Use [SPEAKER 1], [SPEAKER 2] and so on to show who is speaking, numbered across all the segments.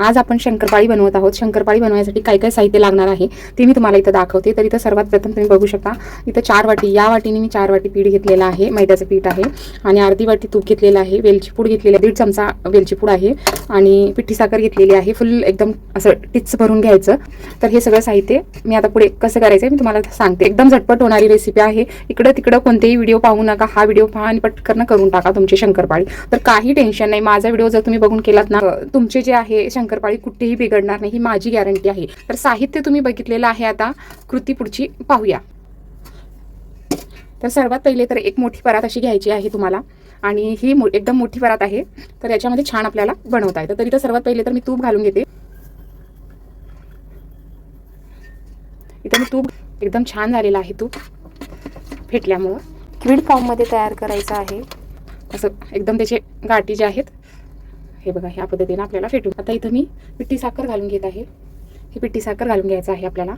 [SPEAKER 1] आज आपण शंकरपाळी बनवत आहोत. शंकरपाळी बनवण्यासाठी काय काय साहित्य लागणार आहे ते मी तुम्हाला इथं दाखवते. तर इथं सर्वात प्रथम तुम्ही बघू शकता इथं चार वाटी या वाटीने मी चार वाटी पीठ घेतलेलं आहे मैद्याचं पीठ आहे. आणि अर्धी वाटी तूप घेतलेलं आहे वेलची पूड घेतलेली आहे दीड चमचा वेलची पूड आहे. आणि पिठी साखर घेतलेली आहे फुल एकदम असं टिच भरून घ्यायचं. तर हे सगळं साहित्य मी आता पुढे कसं करायचं मी तुम्हाला सांगते. एकदम झटपट होणारी रेसिपी आहे. इकडं तिकडं कोणतेही व्हिडिओ पाहू नका. हा व्हिडिओ पहा आणि पटकन करून टाका तुमची शंकरपाळी. तर काही टेन्शन नाही. माझा व्हिडिओ जर तुम्ही बघून केलात ना तुमचे जे आहे शंकरपाळी कुठेही बिघडणार नाही ही माझी गॅरंटी आहे. तर साहित्य तुम्ही बघितलेलं आहे आता कृती पुढची पाहूया. तर सर्वात पहिले तर एक मोठी परात अशी घ्यायची आहे तुम्हाला. आणि ही मो एकदम मोठी परात आहे. तर याच्यामध्ये छान आपल्याला बनवता येतं. तरी तर सर्वात पहिले तर मी तूप घालून घेते. इथं मी तूप एकदम छान झालेलं आहे तूप फेटल्यामुळं. क्विड फॉर्ममध्ये तयार करायचं आहे. असं एकदम त्याचे गाठी जे आहेत हे बघा ह्या पद्धतीनं आपल्याला फेटून आता इथं मी पिठी साखर घालून घेत आहे. ही पिठी साखर घालून घ्यायचं आहे आपल्याला.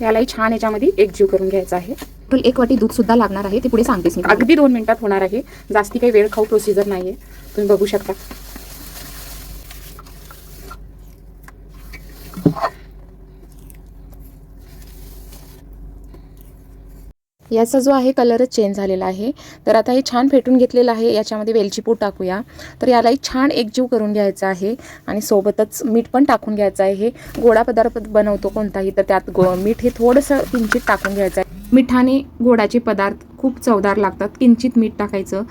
[SPEAKER 1] यालाही छान याच्यामध्ये एकजीव करून घ्यायचा आहे. एक वाटी दूध सुद्धा लागणार आहे ते पुढे सांगतेच मी अगदी दोन मिनिटात होणार आहे. जास्ती काही वेळ खाऊ प्रोसिजर नाही आहे तुम्ही बघू शकता. याचा जो आहे कलरच चेंज झालेला आहे. तर आता हे छान फेटून घेतलेलं आहे. याच्यामध्ये वेलची पूड टाकूया. तर यालाही छान एकजीव करून घ्यायचा आहे आणि सोबतच मीठ पण टाकून घ्यायचं आहे. हे गोडा पदार्थ बनवतो कोणताही तर त्यात गो मीठ हे थोडंसं किंचित टाकून घ्यायचं आहे. मिठाने गोडाचे पदार्थ खूप चवदार लागतात. किंचित मीठ टाकायचं.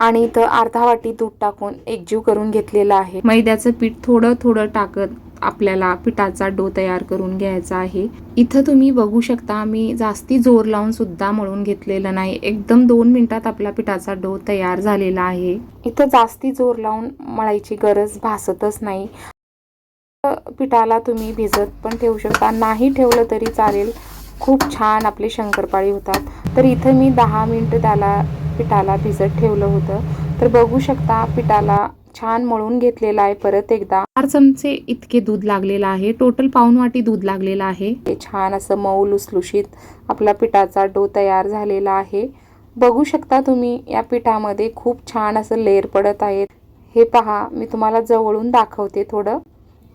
[SPEAKER 1] आणि इथं अर्धा वाटी दूध टाकून एकजीव करून घेतलेलं आहे. मैद्याचं पीठ थोडं थोडं टाकत आपल्याला पिठाचा डो तयार करून घ्यायचा आहे. इथं तुम्ही बघू शकता मी जास्ती जोर लावून सुद्धा मळून घेतलेलं नाही. एकदम दोन मिनिटात आपला पिठाचा डो तयार झालेला आहे. इथं जास्ती जोर लावून मळायची गरज भासतच नाही. पिठाला तुम्ही भिजत पण ठेवू शकता. नाही ठेवलं तरी चालेल. खूप छान आपले शंकरपाळी होतात. तर इथं मी दहा मिनटं त्याला पिठाला भिजत ठेवलं होतं. तर बघू शकता पिठाला छान मळून घेतलेला आहे. परत एकदा चार चमचे इतके दूध लागलेलं आहे. टोटल पाऊन वाटी दूध लागलेलं आहे. हे छान असं मऊ लुसलुशीत आपला पिठाचा डो तयार झालेला आहे. बघू शकता तुम्ही या पिठामध्ये खूप छान असं लेअर पडत आहेत हे पहा मी तुम्हाला जवळून दाखवते थोडं.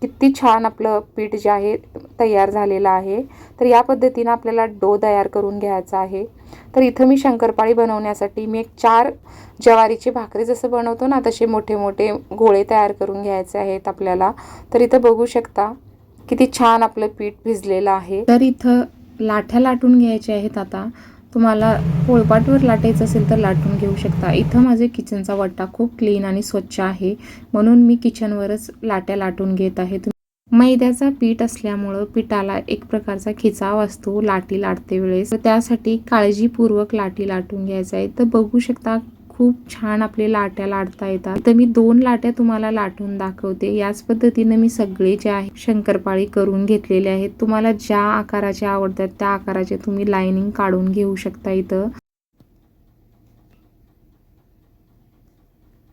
[SPEAKER 1] किती छान आपलं पीठ जे आहे तयार झालेलं आहे. तर या पद्धतीनं आपल्याला डो तयार करून घ्यायचा आहे. तर इथं मी शंकरपाळी बनवण्यासाठी मी एक चार ज्वारीची भाकरी जसं बनवतो ना तसे मोठे मोठे गोळे तयार करून घ्यायचे आहेत आपल्याला. तर इथं बघू शकता किती छान आपलं पीठ भिजलेलं आहे. तर इथं लाठ्या लाटून घ्यायच्या आहेत आता. तुम्हाला पोळपाटवर लाटायचं असेल तर लाटून घेऊ शकता. इथं माझे किचनचा वट्टा खूप क्लीन आणि स्वच्छ आहे. म्हणून मी किचनवरच लाट्या लाटून घेत आहे. मैद्याचा पीठ असल्यामुळं पिठाला एक प्रकारचा खिचाव असतो लाटी लाटते वेळेस. तर त्यासाठी काळजीपूर्वक लाटी लाटून घ्यायचं आहे. तर बघू शकता खूप छान आपले लाट्या लाटता येतात. तर मी दोन लाट्या तुम्हाला लाटून दाखवते. याच पद्धतीने मी सगळे जे आहे शंकरपाळी करून घेतलेले आहेत. तुम्हाला ज्या आकाराचे आवडतात त्या आकाराचे तुम्ही लाइनिंग काढून घेऊ शकता इथं.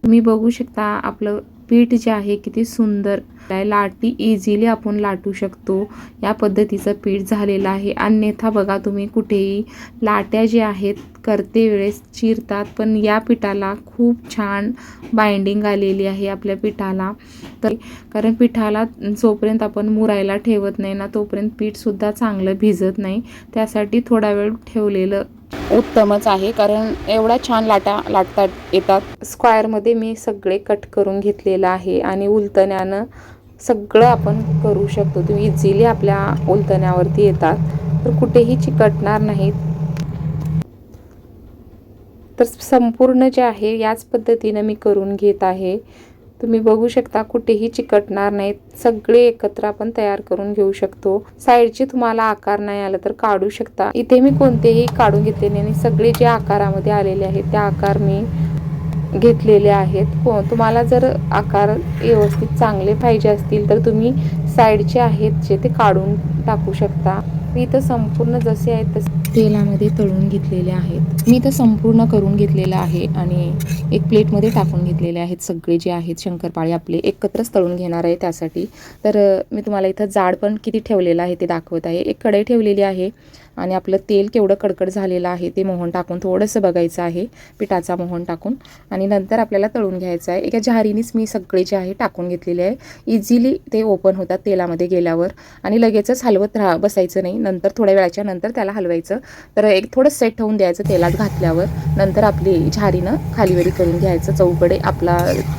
[SPEAKER 1] तुम्ही बघू शकता आपलं पीठ जे आहे किती सुंदर आहे. लाटी इझिली आपण लाटू शकतो. या पद्धतीचं पीठ झालेलं आहे. अन्यथा बघा तुम्ही कुठेही लाट्या जे आहेत करते वेळेस चिरतात पण या पिठाला खूप छान बाइंडिंग आलेली आहे आपल्या पिठाला. तर कारण पिठाला जोपर्यंत आपण मुरायला ठेवत नाही ना तोपर्यंत पीठसुद्धा चांगलं भिजत नाही. त्यासाठी थोडा वेळ ठेवलेलं उत्तमच आहे कारण एवढ्या छान लाटा लाटता येतात. स्क्वायरमध्ये मी सगळे कट करून घेतलेलं आहे आणि उलतण्यानं सगळं आपण करू शकतो. तुम्ही इझिली आपल्या उलतण्यावरती येतात. तर कुठेही चिकटणार नाहीत. तर संपूर्ण जे आहे याच पद्धतीनं मी करून घेत आहे. तुम्ही बघू शकता कुठेही चिकटणार नाहीत. सगळे एकत्र आपण तयार करून घेऊ शकतो. साईडचे तुम्हाला आकार नाही आला तर काढू शकता. इथे मी कोणतेही काढून घेतले नाही आणि सगळे जे आकारामध्ये आलेले आहेत त्या आकार मी घेतलेले आहेत. को तुम्हाला जर आकार व्यवस्थित चांगले पाहिजे असतील तर तुम्ही साईडचे आहेत जे ते काढून टाकू शकता. इथं संपूर्ण जसे आहेत तसे तेलामध्ये तळून घेतलेले आहेत. मी तर संपूर्ण करून घेतलेलं आहे आणि एक प्लेटमध्ये टाकून घेतलेले आहेत सगळे जे आहेत शंकरपाळे आपले. एकत्रच तळून घेणार आहे त्यासाठी. तर मी तुम्हाला इथं जाड पण किती ठेवलेलं आहे ते दाखवत आहे. एक कढई ठेवलेली आहे आणि आपलं तेल केवढं कडकड झालेलं आहे ते मोहन टाकून थोडंसं बघायचं आहे. पिठाचा मोहन टाकून. आणि नंतर आपल्याला तळून घ्यायचं आहे. एका झारीनीच मी सगळे जे आहे टाकून घेतलेले आहे. इझिली ते ओपन होतात तेलामध्ये गेल्यावर. आणि लगेचच हलवत राहा बसायचं नाही. नंतर थोड्या वेळाच्या नंतर त्याला हलवायचं. तर एक थोडं सेट होऊन द्यायचं तेलात घातल्यावर. नंतर आपली झारीनं खालीवरी करून घ्यायचं. चौकडे आपला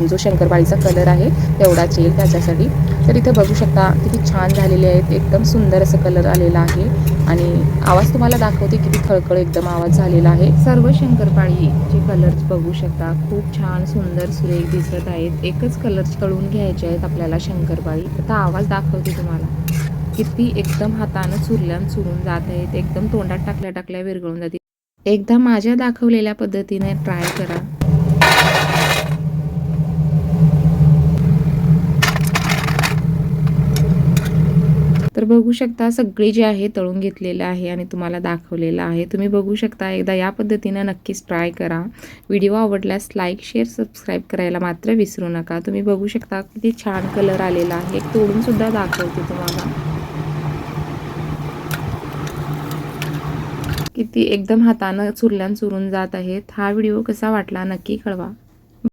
[SPEAKER 1] जो शंकरपाळीचा कलर आहे तेवढाच येईल त्याच्यासाठी. तर इथे बघू शकता किती छान झालेले आहेत. एकदम सुंदर असं कलर आलेला आहे. आणि आवाज तुम्हाला दाखवते किती खळखळ एकदम आवाज झालेला आहे. सर्व शंकरपाळीचे कलर्स बघू शकता. खूप छान सुंदर सुरेख दिसत आहेत. एकच कलर्स तळून घ्यायचे आहेत आपल्याला शंकरपाळी. आता आवाज दाखवते तुम्हाला. किती एकदम हातानं चुरल्यान चुरून जात आहेत. एकदम तोंडात टाकल्या टाकल्या विरघळून जाते एकदा माझ्या दाखवलेल्या पद्धतीने ट्राय करा. तर बघू शकता सगळे जे आहे तळून घेतलेलं आहे आणि तुम्हाला दाखवलेलं आहे. तुम्ही बघू शकता एकदा या पद्धतीनं नक्कीच ट्राय करा. व्हिडिओ आवडल्यास लाईक शेअर सबस्क्राईब करायला मात्र विसरू नका. तुम्ही बघू शकता किती छान कलर आलेला आहे. एक तोडून सुद्धा दाखवते तुम्हाला. किती एकदम हातानं चुरल्यान चुरून जात आहेत. हा व्हिडिओ कसा वाटला नक्की कळवा.